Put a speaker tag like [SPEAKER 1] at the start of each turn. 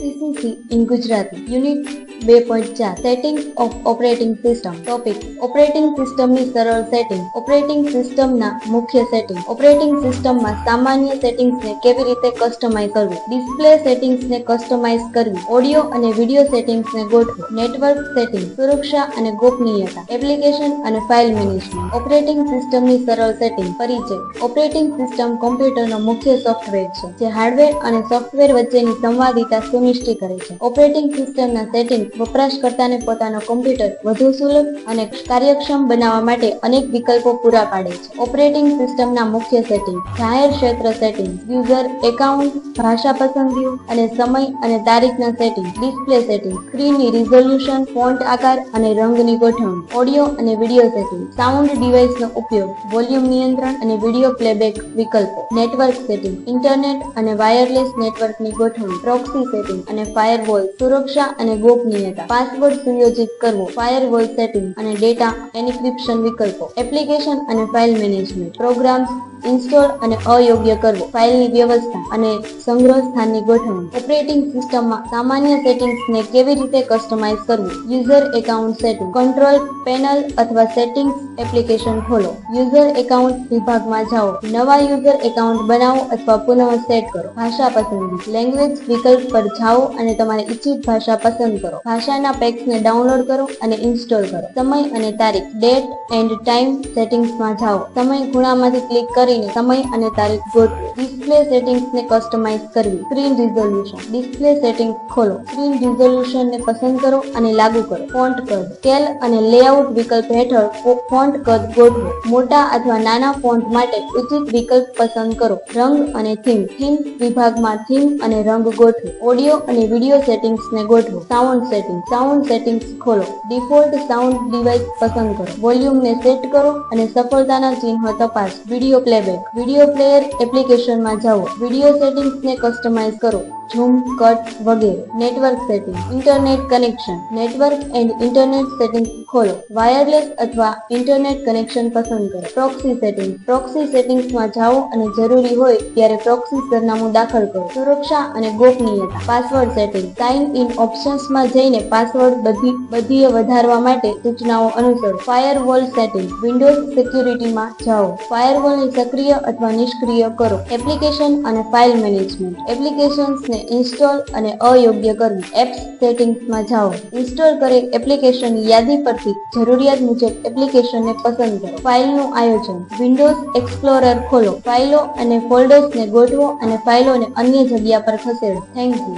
[SPEAKER 1] CCC in Gujarati unit બે point ચાર setting of operating system topic operating સિસ્ટમની સરળ સેટિંગ ઓપરેટિંગ સિસ્ટમના મુખ્ય સેટિંગ ઓપરેટિંગ સિસ્ટમમાં સામાન્ય સેટિંગ્સને કેવી રીતે કસ્ટમાઇઝ કરવું? ડિસ્પ્લે સેટિંગ્સને કસ્ટમાઇઝ કરવી ઓડિયો અને વિડિયો સેટિંગ્સને ગોઠવો નેટવર્ક સેટિંગ સુરક્ષા અને ગોપનીયતા એપ્લિકેશન અને ફાઇલ મેનેજમેન્ટ ઓપરેટિંગ સિસ્ટમની સરળ સેટિંગ પરિચય. ઓપરેટિંગ સિસ્ટમ કોમ્પ્યુટરનો મુખ્ય સોફ્ટવેર છે, જે હાર્ડવેર અને સોફ્ટવેર વચ્ચેની સંવાદિતા સુનિશ્ચિત કરે છે. ઓપરેટિંગ સિસ્ટમના સેટિંગ વપરાશકર્તાને પોતાનો કમ્પ્યુટર વધુ સુલભ અને કાર્યક્ષમ બનાવવા માટે અનેક વિકલ્પો પૂરા પાડે છે. ઓપરેટિંગ સિસ્ટમના મુખ્ય સેટિંગ જાહેર ક્ષેત્ર સેટિંગ યુઝર એકાઉન્ટ ભાષા પસંદગીઓ અને સમય અને તારીખના સેટિંગ ડિસ્પ્લે સેટિંગ સ્ક્રીનની રિઝોલ્યુશન ફોન્ટ આકાર અને રંગની ગોઠવણી ઓડિયો અને વિડિયો સેટિંગ સાઉન્ડ ડિવાઇસનો ઉપયોગ વોલ્યુમ નિયંત્રણ અને વિડિયો પ્લેબેક વિકલ્પો નેટવર્ક સેટિંગ ઇન્ટરનેટ અને વાયરલેસ નેટવર્કની ગોઠવણી પ્રોક્સી સેટિંગ અને ફાયરવોલ સુરક્ષા અને ગોપનીયતા. પાસવર્ડ સુયોજિત કરવો ફાયરવોલ સેટિંગ અને ડેટા એન્ક્રિપ્શન વિકલ્પો. એપ્લિકેશન અને ફાઇલ મેનેજમેન્ટ પ્રોગ્રામ્સ ઇન્સ્ટોલ અને અયોગ્ય કરવો. ફાઇલની વ્યવસ્થા અને સંગ્રહ સ્થાનની ગોઠવણી. ઓપરેટિંગ સિસ્ટમમાં સામાન્ય સેટિંગ્સને કેવી રીતે કસ્ટમાઇઝ કરવું? User account setting. Control panel અથવા સેટિંગ્સ એપ્લિકેશન ખોલો. યુઝર એકાઉન્ટ વિભાગમાં જાઓ. નવા યુઝર એકાઉન્ટ બનાવો અથવા પુનઃ સેટ કરો. ભાષા પસંદગી. લેંગ્વેજ વિકલ્પ પર જાઓ અને તમારી ઇચ્છિત ભાષા પસંદ કરો. ભાષાના પેક્સને ડાઉનલોડ કરો અને ઇન્સ્ટોલ કરો. સમય અને તારીખ, ડેટ એન્ડ ટાઈમ સેટિંગ્સમાં જાઓ. સમય ખૂણામાંથી ક્લિક કરીને સમય અને તારીખ ગોઠવો. ડિસ્પ્લે સેટિંગ્સને કસ્ટમાઇઝ કરવી. સ્ક્રીન રિઝોલ્યુશન ડિસ્પ્લે સેટિંગ્સ ખોલો. સ્ક્રીન રિઝોલ્યુશનને પસંદ કરો અને લાગુ કરો. ફોન્ટ કદ. સ્કેલ અને લેઆઉટ વિકલ્પ હેઠળ ફોન્ટ કદ ગોઠવો. મોટા અથવા નાના ફોન્ટ માટે ઉચિત વિકલ્પ પસંદ કરો. રંગ અને થીમ થીમ વિભાગમાં થીમ અને રંગ ગોઠવો. ઓડિયો અને વિડિયો સેટિંગ્સને ગોઠવો. સાઉન્ડ સેટિંગ સાઉન્ડ સેટિંગ્સ ખોલો. ડિફોલ્ટ સાઉન્ડ ડિવાઇસ પસંદ કરો. વોલ્યુમને સેટ કરો અને સફળતાના ચિહ્નો તપાસ. વિડિયો પ્લેબેક વીડિયો પ્લેયર એપ્લિકેશનમાં જાઓ. વીડિયો સેટિંગ્સને કસ્ટમાઇઝ કરો. ઝૂમ, કટ વગેરે. Network setting. Internet connection. Network and internet settings ખોલો. વાયરલેસ અથવા ઇન્ટરનેટ કનેક્શન પસંદ કરો. Proxy setting. પ્રોક્સી સેટિંગ્સમાં જાઓ અને જરૂરી હોય ત્યારે પ્રોક્સી સરનામું દાખલ કરો. સુરક્ષા અને ગોપનીયતા. Password setting. સાઇન ઇન ઓપ્શન્સમાં જઈને પાસવર્ડ બધી, બધીએ વધારવા માટે સૂચનાઓ અનુસરો. Firewall setting. વિન્ડોઝ સિક્યુરિટીમાં જાઓ. ફાયરવોલને સક્રિય અથવા નિષ્ક્રિય કરો. એપ્લિકેશન અને ફાઇલ મેનેજમેન્ટ. એપ્લિકેશન્સને ઇન્સ્ટોલ અને અયોગ્ય કરવું એપ્સ સેટિંગ્સમાં જાઓ. ઇન્સ્ટોલ કરેલ એપ્લિકેશનની યાદી પરથી જરૂરિયાત મુજબ એપ્લિકેશનને પસંદ કરો. ફાઇલનું આયોજન. વિન્ડોઝ એક્સપ્લોરર ખોલો. ફાઇલો અને ફોલ્ડર્સને ગોઠવો અને ફાઇલોને અન્ય જગ્યા પર ખસેડો. Thank you.